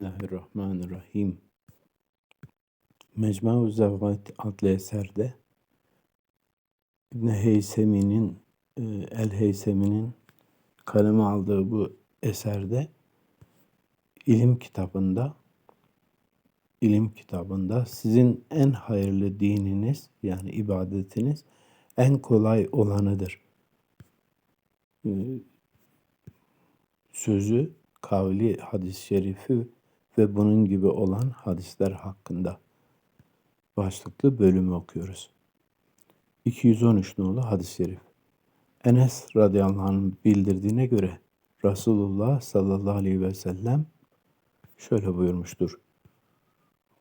Bismillahirrahmanirrahim. Mecmu Zavvat adlı eserde İbn Heysemi'nin e, El Heysemi'nin kaleme aldığı bu eserde ilim kitabında ilim kitabında sizin en hayırlı dininiz yani ibadetiniz en kolay olanıdır. E, sözü, kavli, hadis-i şerifi ve bunun gibi olan hadisler hakkında başlıklı bölümü okuyoruz. 213 nolu hadis-i şerif. Enes radıyallahu anh'ın bildirdiğine göre Resulullah sallallahu aleyhi ve sellem şöyle buyurmuştur.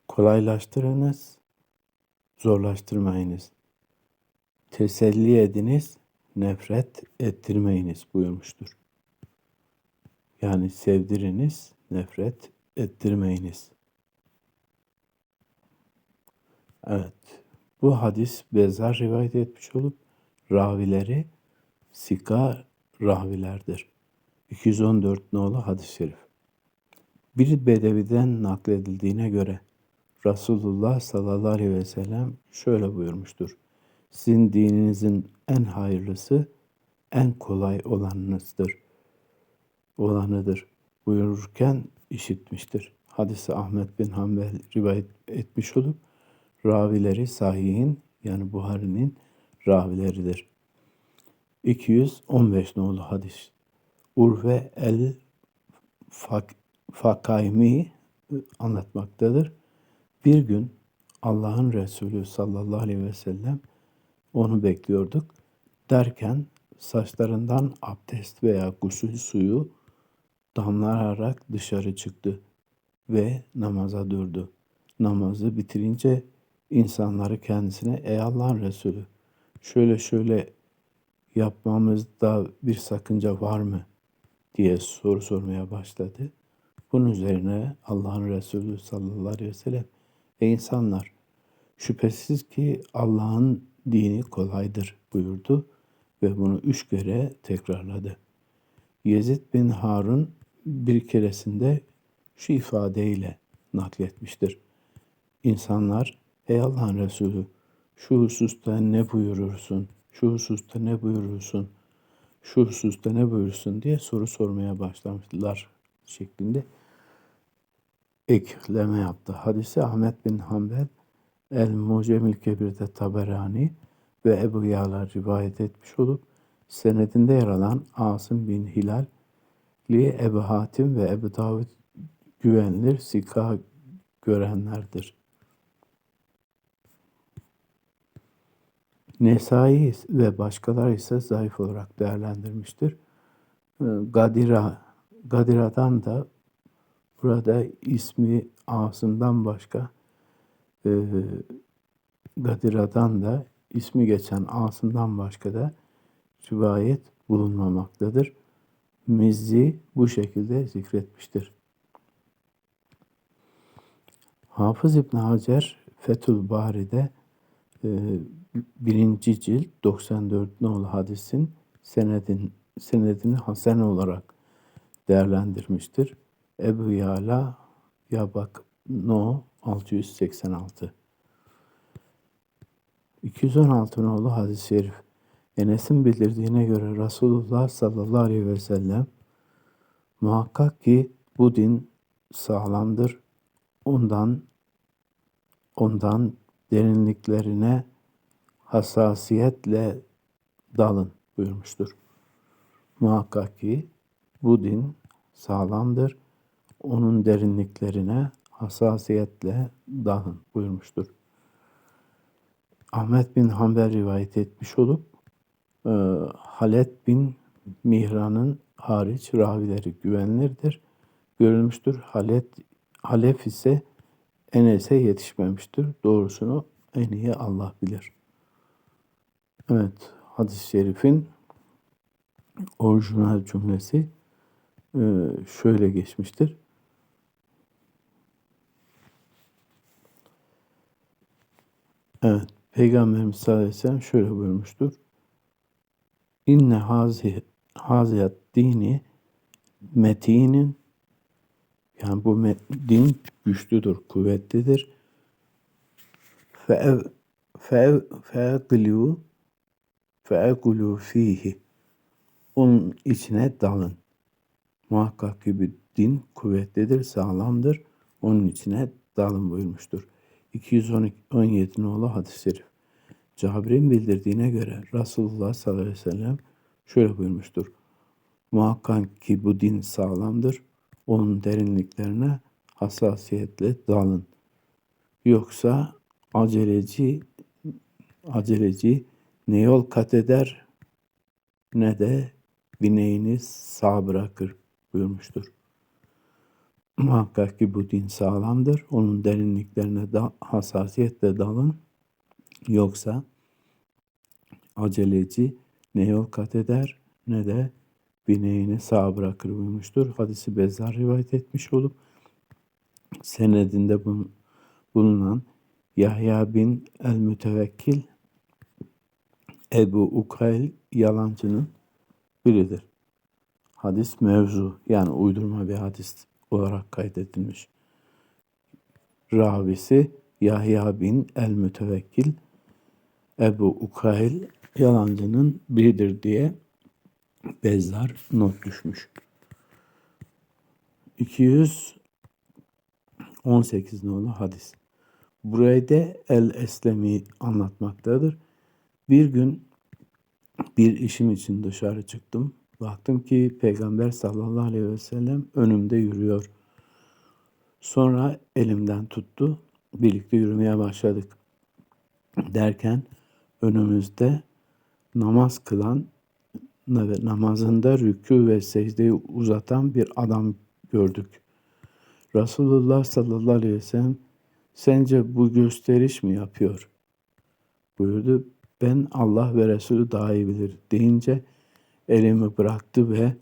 Kolaylaştırınız, zorlaştırmayınız. Teselli ediniz, nefret ettirmeyiniz buyurmuştur. Yani sevdiriniz, nefret ettirmeyiniz. Evet. Bu hadis Bezar rivayet etmiş olup ravileri Sika ravilerdir. 214 nolu hadis-i şerif. Bir bedeviden nakledildiğine göre Resulullah sallallahu aleyhi ve sellem şöyle buyurmuştur. Sizin dininizin en hayırlısı, en kolay olanınızdır. Olanıdır. Buyururken işitmiştir. Hadisi Ahmet bin Hanbel rivayet etmiş olup ravileri sahihin yani Buhari'nin ravileridir. 215 nolu hadis. Urve el Fak Fakaymi anlatmaktadır. Bir gün Allah'ın Resulü sallallahu aleyhi ve sellem onu bekliyorduk. Derken saçlarından abdest veya gusül suyu damlararak dışarı çıktı ve namaza durdu. Namazı bitirince insanları kendisine ey Allah'ın Resulü şöyle şöyle yapmamızda bir sakınca var mı diye soru sormaya başladı. Bunun üzerine Allah'ın Resulü sallallahu aleyhi ve sellem ey insanlar şüphesiz ki Allah'ın dini kolaydır buyurdu ve bunu üç kere tekrarladı. Yezid bin Harun bir keresinde şu ifadeyle nakletmiştir. İnsanlar ey Allah'ın Resulü şu hususta ne buyurursun, şu hususta ne buyurursun, şu hususta ne buyursun diye soru sormaya başlamışlar şeklinde ekleme yaptı. Hadisi Ahmet bin Hanbel El Mucemil Kebir'de Taberani ve Ebu Ya'la rivayet etmiş olup senedinde yer alan Asım bin Hilal li Ebu Hatim ve Ebu Davud güvenilir sika görenlerdir. Nesai ve başkaları ise zayıf olarak değerlendirmiştir. Ee, Gadira, Gadira'dan da burada ismi Asım'dan başka e, Gadira'dan da ismi geçen Asım'dan başka da rivayet bulunmamaktadır. Mizzi bu şekilde zikretmiştir. Hafız İbn Hacer Fethül Bari'de e, birinci cilt 94 nolu hadisin senedin, senedini hasen olarak değerlendirmiştir. Ebu Yala Yabak No 686 216 nolu hadis-i şerif Enes'in bildirdiğine göre Resulullah sallallahu aleyhi ve sellem muhakkak ki bu din sağlamdır. Ondan ondan derinliklerine hassasiyetle dalın buyurmuştur. Muhakkak ki bu din sağlamdır. Onun derinliklerine hassasiyetle dalın buyurmuştur. Ahmet bin Hanbel rivayet etmiş olup e, Halet bin Mihran'ın hariç ravileri güvenilirdir. Görülmüştür. Halet Halef ise Enes'e yetişmemiştir. Doğrusunu en iyi Allah bilir. Evet, hadis-i şerifin orijinal cümlesi e, şöyle geçmiştir. Evet, Peygamberimiz sallallahu aleyhi ve sellem şöyle buyurmuştur. İnne hazi, haziyat dini metinin Yani bu din güçlüdür, kuvvetlidir. Fe fe fe'glu fe'glu fihi. Onun içine dalın. Muhakkak ki bir din kuvvetlidir, sağlamdır. Onun içine dalın buyurmuştur. 217 nolu hadis-i şerif. Cabir'in bildirdiğine göre Resulullah sallallahu aleyhi ve sellem şöyle buyurmuştur. Muhakkak ki bu din sağlamdır. Onun derinliklerine hassasiyetle dalın. Yoksa aceleci aceleci ne yol kat eder ne de bineğini sağ bırakır buyurmuştur. Muhakkak ki bu din sağlamdır. Onun derinliklerine da hassasiyetle dalın. Yoksa aceleci ne yol kat eder ne de bineğini sağ bırakır buyurmuştur. Hadisi Bezzar rivayet etmiş olup senedinde bulunan Yahya bin el-Mütevekkil Ebu Ukayl yalancının biridir. Hadis mevzu yani uydurma bir hadis olarak kaydedilmiş. Ravisi Yahya bin el-Mütevekkil Ebu Ukayl yalancının biridir diye Bezzar not düşmüş. 218 nolu hadis. Burayda el-Eslemi anlatmaktadır. Bir gün bir işim için dışarı çıktım. Baktım ki Peygamber sallallahu aleyhi ve sellem önümde yürüyor. Sonra elimden tuttu. Birlikte yürümeye başladık. Derken önümüzde namaz kılan ve namazında rükû ve secdeyi uzatan bir adam gördük. Resulullah sallallahu aleyhi ve sellem sence bu gösteriş mi yapıyor? buyurdu. Ben Allah ve Resulü daha iyi bilir deyince elimi bıraktı ve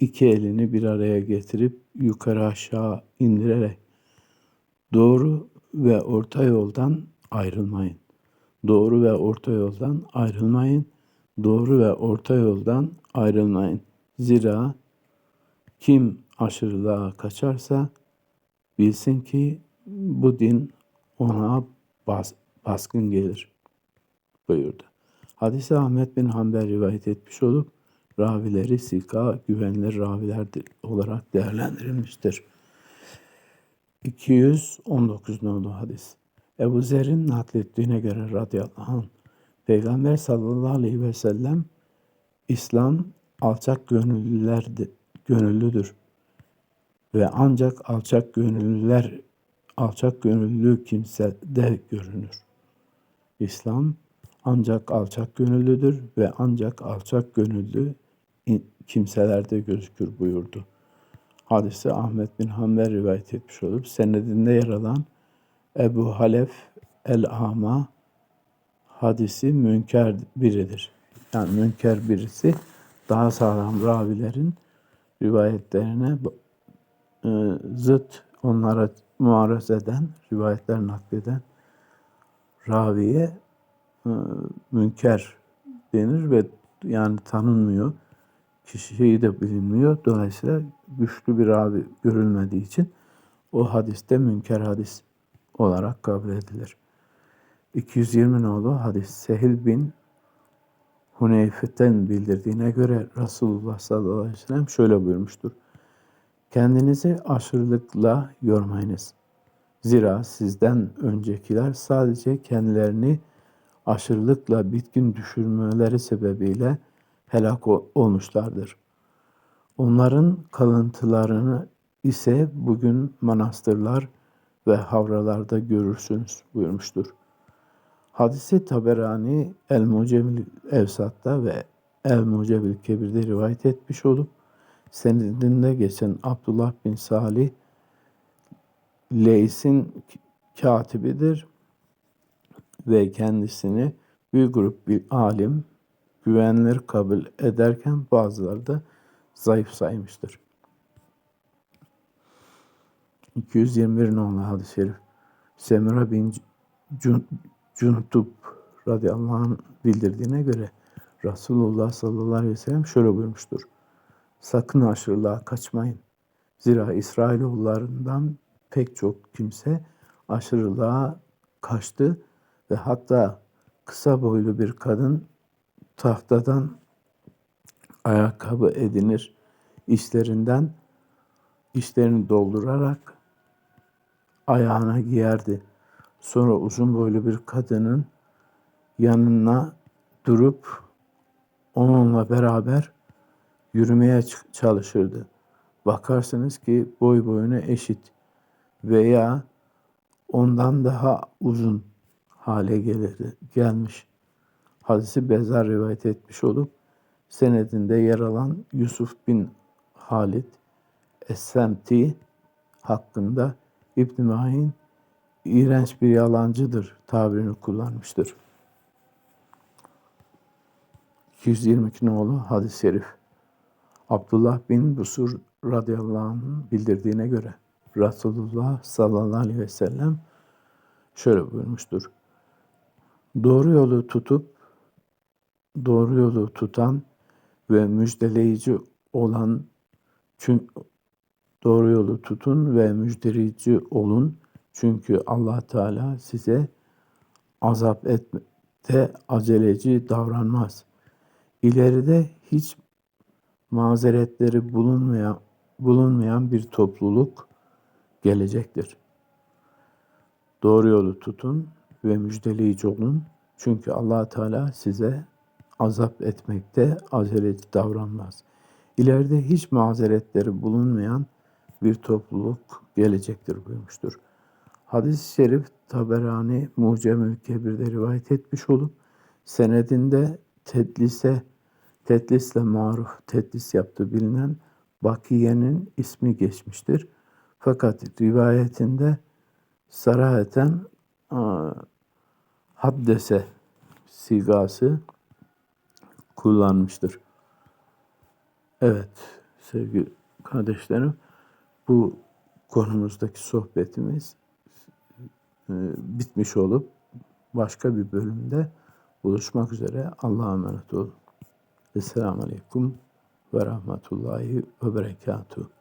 iki elini bir araya getirip yukarı aşağı indirerek doğru ve orta yoldan ayrılmayın. Doğru ve orta yoldan ayrılmayın. Doğru ve orta yoldan ayrılmayın. Zira kim aşırılığa kaçarsa bilsin ki bu din ona bas, baskın gelir buyurdu. Hadisi Ahmet bin Hanbel rivayet etmiş olup ravileri sika güvenilir raviler olarak değerlendirilmiştir. 219 nolu hadis. Ebu Zer'in naklettiğine göre radıyallahu anh, Peygamber sallallahu aleyhi ve sellem İslam alçak gönüllüler gönüllüdür ve ancak alçak gönüllüler alçak gönüllü kimse de görünür. İslam ancak alçak gönüllüdür ve ancak alçak gönüllü kimselerde gözükür buyurdu. Hadisi Ahmet bin Hanbel rivayet etmiş olup senedinde yer alan Ebu Halef el-Ama hadisi münker biridir. Yani münker birisi daha sağlam ravilerin rivayetlerine e, zıt onlara muarez eden, rivayetler nakleden raviye e, münker denir ve yani tanınmıyor. Kişiyi de bilinmiyor. Dolayısıyla güçlü bir ravi görülmediği için o hadiste münker hadis olarak kabul edilir. 220 nolu hadis Sehil bin Huneyfe'ten bildirdiğine göre Resulullah sallallahu aleyhi ve sellem şöyle buyurmuştur. Kendinizi aşırılıkla yormayınız. Zira sizden öncekiler sadece kendilerini aşırılıkla bitkin düşürmeleri sebebiyle helak olmuşlardır. Onların kalıntılarını ise bugün manastırlar ve havralarda görürsünüz buyurmuştur. Hadisi Taberani El-Mucemil Evsat'ta ve El-Mucemil Kebir'de rivayet etmiş olup senedinde geçen Abdullah bin Salih Leys'in katibidir ve kendisini bir grup bir alim güvenilir kabul ederken bazıları da zayıf saymıştır. 221 numaralı hadis-i şerif. Semra bin Cun, Cuntub radıyallahu anh bildirdiğine göre Resulullah sallallahu aleyhi ve sellem şöyle buyurmuştur. Sakın aşırılığa kaçmayın. Zira İsrailoğullarından pek çok kimse aşırılığa kaçtı ve hatta kısa boylu bir kadın tahtadan ayakkabı edinir işlerinden işlerini doldurarak ayağına giyerdi. Sonra uzun boylu bir kadının yanına durup onunla beraber yürümeye çalışırdı. Bakarsınız ki boy boyuna eşit veya ondan daha uzun hale gelirdi, gelmiş. Hadisi Bezar rivayet etmiş olup senedinde yer alan Yusuf bin Halid Es-Semti hakkında İbn Mahin iğrenç bir yalancıdır tabirini kullanmıştır. 222 nolu hadis-i şerif. Abdullah bin Busur radıyallahu anh'ın bildirdiğine göre Resulullah sallallahu aleyhi ve sellem şöyle buyurmuştur. Doğru yolu tutup doğru yolu tutan ve müjdeleyici olan çünkü doğru yolu tutun ve müjdeleyici olun. Çünkü Allah Teala size azap etmekte aceleci davranmaz. İleride hiç mazeretleri bulunmayan bulunmayan bir topluluk gelecektir. Doğru yolu tutun ve müjdeleyici olun. Çünkü allah Teala size azap etmekte aceleci davranmaz. İleride hiç mazeretleri bulunmayan bir topluluk gelecektir buyurmuştur. Hadis-i şerif Taberani Mucemül Kebir'de rivayet etmiş olup senedinde tedlise tedlisle maruf tedlis yaptığı bilinen Bakiye'nin ismi geçmiştir. Fakat rivayetinde saraheten aa, haddese sigası kullanmıştır. Evet sevgili kardeşlerim bu konumuzdaki sohbetimiz e, bitmiş olup başka bir bölümde buluşmak üzere Allah'a emanet olun. Esselamu Aleyküm ve Rahmetullahi ve Berekatuhu.